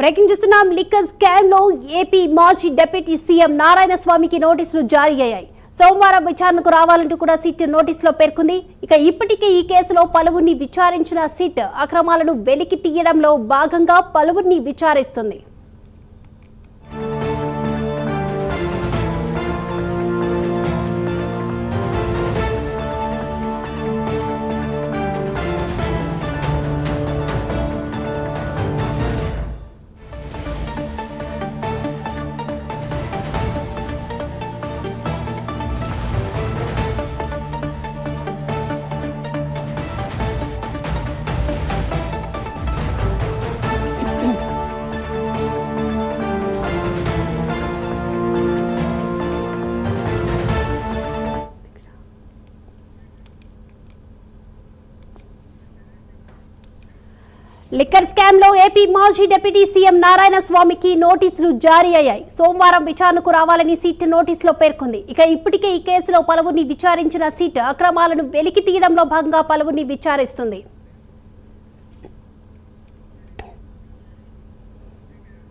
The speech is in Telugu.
బ్రేకింగ్ చూస్తున్నాం లిక్కర్ స్కామ్లో ఏపీ మాజీ డిప్యూటీ సీఎం నారాయణ స్వామికి నోటీసులు జారీ అయ్యాయి. సోమవారం విచారణకు రావాలంటూ కూడా సిట్ నోటీసులో పేర్కొంది. ఇక ఇప్పటికే ఈ కేసులో పలువురిని విచారించిన సిట్ అక్రమాలను వెలికి తీయడంలో భాగంగా పలువురిని విచారిస్తుంది. లిక్కర్ స్కామ్లో ఏపీ మాజీ డిప్యూటీ సీఎం నారాయణ స్వామికి నోటీసులు జారీ అయ్యాయి. సోమవారం విచారణకు రావాలని సిట్ నోటీసులో పేర్కొంది. ఇక ఇప్పటికే ఈ కేసులో పలువురిని విచారించిన సిట్ అక్రమాలను వెలికి తీయడంలో భాగంగా పలువురిని విచారిస్తుంది.